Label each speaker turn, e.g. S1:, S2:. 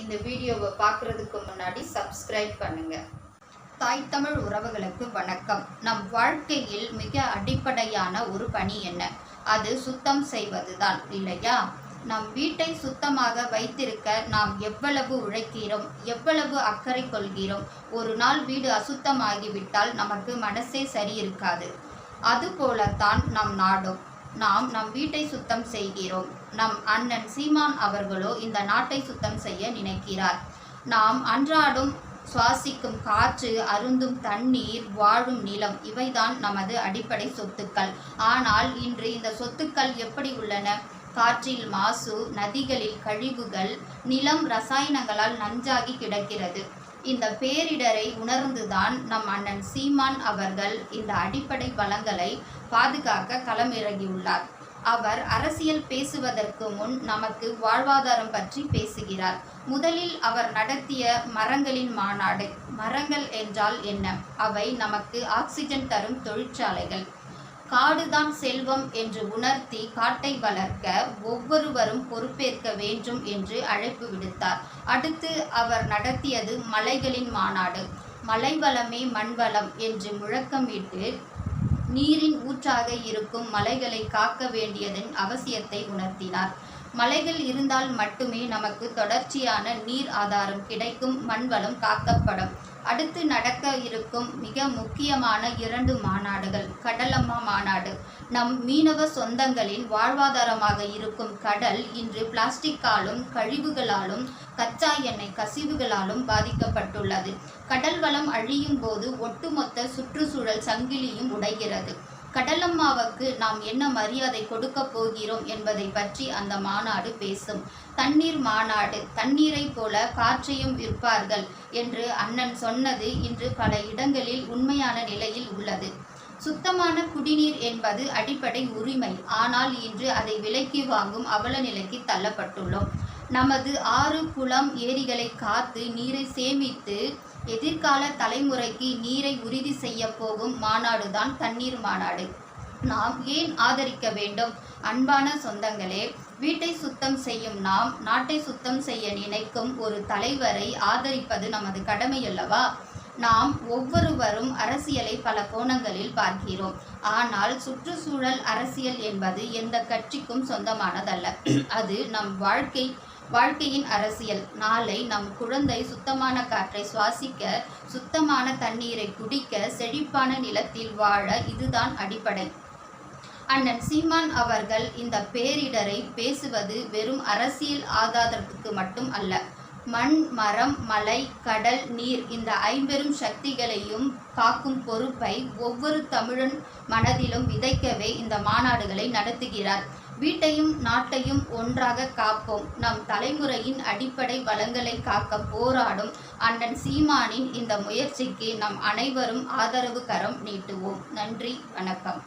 S1: இந்த வீடியோவை பார்க்குறதுக்கு முன்னாடி சப்ஸ்கிரைப் பண்ணுங்க. தாய் தமிழ் உறவுகளுக்கு வணக்கம். நம் வாழ்க்கையில் மிக அடிப்படையான ஒரு பணி என்ன? அது சுத்தம் செய்வதுதான் இல்லையா? நம் வீட்டை சுத்தமாக வைத்திருக்க நாம் எவ்வளவு உழைக்கிறோம் எவ்வளவு அக்கறை கொள்கிறோம்? ஒரு நாள் வீடு அசுத்தமாகிவிட்டால் நமக்கு மனசே சரி இருக்காது அதுபோலத்தான் நம் நாடும். நாம் நம் வீட்டை சுத்தம் செய்கிறோம். நம் அண்ணன் சீமான் அவர்களோ இந்த நாட்டை சுத்தம் செய்ய நினைக்கிறார். நாம் அன்றாடும் சுவாசிக்கும் காற்று அருந்தும் தண்ணீர் வாழும் நிலம் இவைதான் நமது அடிப்படை சொத்துக்கள். ஆனால் இன்று இந்த சொத்துக்கள் எப்படி உள்ளன? காற்றில் மாசு நதிகளில் கழிவுகள் நிலம் ரசாயனங்களால் நஞ்சாகி கிடக்கிறது. இந்த பேரிடரை உணர்ந்துதான் நம் அண்ணன் சீமான் அவர்கள் இந்த அடிப்படை வளங்களை பாதுகாக்க களமிறங்கியுள்ளார். அவர் அரசியல் பேசுவதற்கு முன் நமக்கு வாழ்வாதாரம் பற்றி பேசுகிறார். முதலில் அவர் நடத்திய மரங்களின் மாநாடு. மரங்கள் என்றால் என்ன? அவை நமக்கு ஆக்சிஜன் தரும் தொழிற்சாலைகள். காடுதான் செல்வம் என்று உணர்த்தி காட்டை வளர்க்க ஒவ்வொருவரும் பொறுப்பேற்க வேண்டும் என்று அழைப்பு விடுத்தார். அடுத்து அவர் நடத்தியது மலைகளின் மாநாடு. மலை வளமே மண்வளம் என்று முழக்கமிட்டு நீரின் ஊற்றாக இருக்கும் மலைகளை காக்க வேண்டியதன் அவசியத்தை உணர்த்தினார். மலைகள் இருந்தால் மட்டுமே நமக்கு தொடர்ச்சியான நீர் ஆதாரம் கிடைக்கும் மண்வளம் காக்கப்படும். அடுத்து நடக்க இருக்கும் மிக முக்கியமான இரண்டு மாநாடுகள். கடலம்மா மாநாடு. நம் மீனவ சொந்தங்களின் வாழ்வாதாரமாக இருக்கும் கடல் இன்று பிளாஸ்டிக்காலும் கழிவுகளாலும் கச்சா எண்ணெய் கசிவுகளாலும் பாதிக்கப்பட்டுள்ளது. கடல் வளம் அழியும் போது ஒட்டுமொத்த சுற்றுச்சூழல் சங்கிலியும் உடைகிறது. கடலம்மாவுக்கு நாம் என்ன மரியாதை கொடுக்க போகிறோம் என்பதை பற்றி அந்த மாநாடு பேசும். தண்ணீர் மாநாடு தண்ணீரை போல காற்றையும் விற்பார்கள் என்று அண்ணன் சொன்னது இன்று பல இடங்களில் உண்மையான நிலையில் உள்ளது. சுத்தமான குடிநீர் என்பது அடிப்படை உரிமை. ஆனால் இன்று அதை விலைக்கு வாங்கும் அவல நிலைக்கு தள்ளப்பட்டுள்ளோம். நமது ஆறு குளம் ஏரிகளை காத்து நீரை சேமித்து எதிர்கால தலைமுறைக்கு நீரை உறுதி செய்ய போகும் மாநாடுதான் தண்ணீர் மாநாடு. நாம் ஏன் ஆதரிக்க வேண்டும்? அன்பான சொந்தங்களே வீட்டை சுத்தம் செய்யும் நாம் நாட்டை சுத்தம் செய்ய நினைக்கும் ஒரு தலைவரை ஆதரிப்பது நமது கடமை அல்லவா நாம் ஒவ்வொருவரும் அரசியலை பல கோணங்களில் பார்க்கிறோம். ஆனால் சுற்றுச்சூழல் அரசியல் என்பது எந்த கட்சிக்கும் சொந்தமானதல்ல. அது நம் வாழ்க்கை வாழ்க்கையின் அரசியல். நாளை நம் குழந்தை சுத்தமான காற்றை சுவாசிக்க சுத்தமான தண்ணீரை குடிக்க செழிப்பான நிலத்தில் வாழ இதுதான் அடிப்படை. அண்ணன் சீமான் அவர்கள் இந்த பேரிடரை பேசுவது வெறும் அரசியல் ஆதாரத்துக்கு மட்டும் அல்ல. மண் மரம் மலை கடல் நீர் இந்த ஐம்பெரும் சக்திகளையும் காக்கும் பொறுப்பை ஒவ்வொரு தமிழன் மனதிலும் விதைக்கவே இந்த மாநாடுகளை நடத்துகிறார். வீட்டையும் நாட்டையும் ஒன்றாக காப்போம். நம் தலைமுறையின் அடிப்படை வளங்களை காக்க போராடும் அண்ணன் சீமானின் இந்த முயற்சிக்கு நம் அனைவரும் ஆதரவு கரம் நீட்டுவோம். நன்றி வணக்கம்.